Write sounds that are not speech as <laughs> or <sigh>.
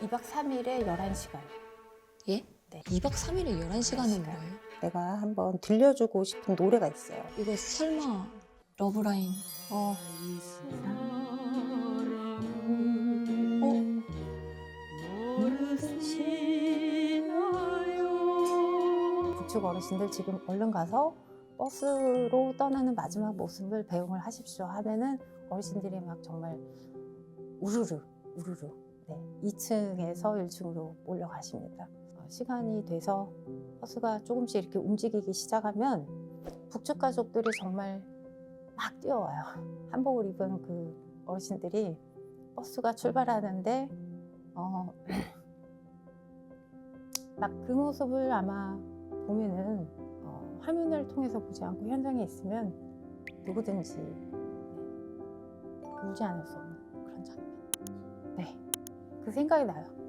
2박 3일에 11시간. 예? 네. 2박 3일에 11시간은 시간. 뭐예요? 내가 한번 들려주고 싶은 노래가 있어요. 이거 설마 러브라인 어, 북측 어르신들 지금 얼른 가서 버스로 떠나는 마지막 모습을 배웅을 하십시오 하면은 어르신들이 막 정말 우르르 우르르 네, 2층에서 1층으로 몰려가십니다. 어, 시간이 돼서 버스가 조금씩 이렇게 움직이기 시작하면 북측 가족들이 정말 막 뛰어와요. <laughs> 한복을 입은 그 어르신들이 버스가 출발하는데 어, <clears throat> 막 그 모습을 아마 보면은 어, 화면을 통해서 보지 않고 현장에 있으면 누구든지 울지 않을 수 없는 그런 장면. 네, 그 생각이 나요. 네.